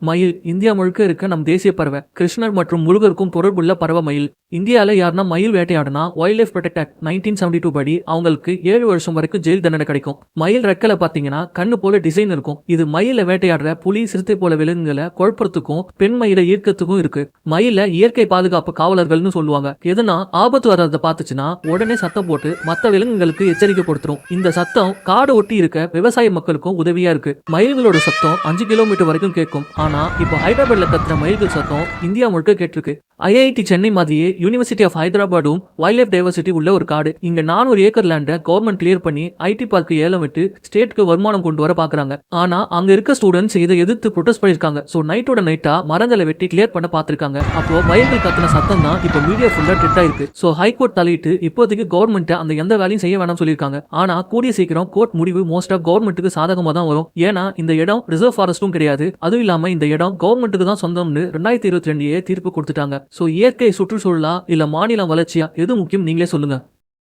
மயில். இந்தியா முழுக்க இருக்க நம் தேசிய பறவை கிருஷ்ணர் மற்றும் முருகருக்கும் தொடர்புள்ள பறவை மயில். இந்தியாவில் யாருன்னா மயில் வேட்டையாடுனா wild life protect act nineteen seventy two படி அவங்களுக்கு ஏழு வருஷம் வரைக்கும் ஜெயில் தண்டனை கிடைக்கும். மயில் ரெக்கல பார்த்தீங்கன்னா கண்ணு போல டிசைன் இருக்கும். இது மயில வேட்டையாடுற புலி சிறுத்தை போல விலங்குகளை குழப்பறதுக்கும் பெண் மயிலை ஈர்க்கத்துக்கும் இருக்கு. மயில இயற்கை பாதுகாப்பு காவலர்கள்னு சொல்லுவாங்க. எதுனா ஆபத்து வர்றதை பார்த்துச்சுன்னா உடனே சத்தம் போட்டு மற்ற விலங்குகளுக்கு எச்சரிக்கை கொடுத்துரும். இந்த சத்தம் காடு ஒட்டி இருக்க விவசாய மக்களுக்கும் உதவியா இருக்கு. மயில்களோட சத்தம் அஞ்சு கிலோமீட்டர் வரைக்கும் கேட்கும். ஆனா இப்போ ஹைதராபாத்ல கத்துற மயில்கள் சத்தம் இந்தியா முழுக்க கேட்டிருக்கு. ஐஐடி சென்னை மாதிரியே யூனிவர்சிட்டி ஆஃப் ஹைதராபாடும் வைல்ட் லைஃப் டைவர்சிட்டி உள்ள ஒரு காடு. இங்க நானூறு ஏக்கர் லேண்டை கவர்மெண்ட் கிளியர் பண்ணி ஐடி பார்க்கு ஏலம் விட்டு ஸ்டேட்க்கு வருமானம் கொண்டு வர பாக்குறாங்க. ஆனா அங்க இருக்க ஸ்டூடெண்ட்ஸ் இதை எதிர்த்து ப்ரொடெஸ்ட் பண்ணிருக்காங்க சோ நைட்டோட நைட்டா மரங்களை வெட்டி கிளியர் பண்ண பாத்திருக்காங்க. அப்போ வயல்கள் கத்துன சத்தம் தான் இப்போ மீடியா ஃபுல்லா ட்ரெட் ஆயிருக்கு. சோ ஹைகோர்ட் தலையிட்டு இப்போதைக்கு கவர்மெண்ட் அந்த எந்த வேலையும் செய்ய வேணாம் சொல்லியிருக்காங்க. ஆனா கூடிய சீக்கிரம் கோர்ட் முடிவு மோஸ்டா கவர்மெண்ட்டுக்கு சாதகமா தான் வரும். ஏன்னா இந்த இடம் ரிசர்வ் ஃபாரஸ்டும் கிடையாது. அதுவும் இல்லாம இந்த இடம் கவர்மெண்ட்டுக்கு தான் சொந்தம்னு ரெண்டாயிரத்தி இருபத்தி ரெண்டு தீர்ப்பு கொடுத்துட்டாங்க. ஸோ இயற்கை சுற்றுச்சூழலா இல்ல மாநிலம் வளர்ச்சியா? எது முக்கியம்? நீங்களே சொல்லுங்க.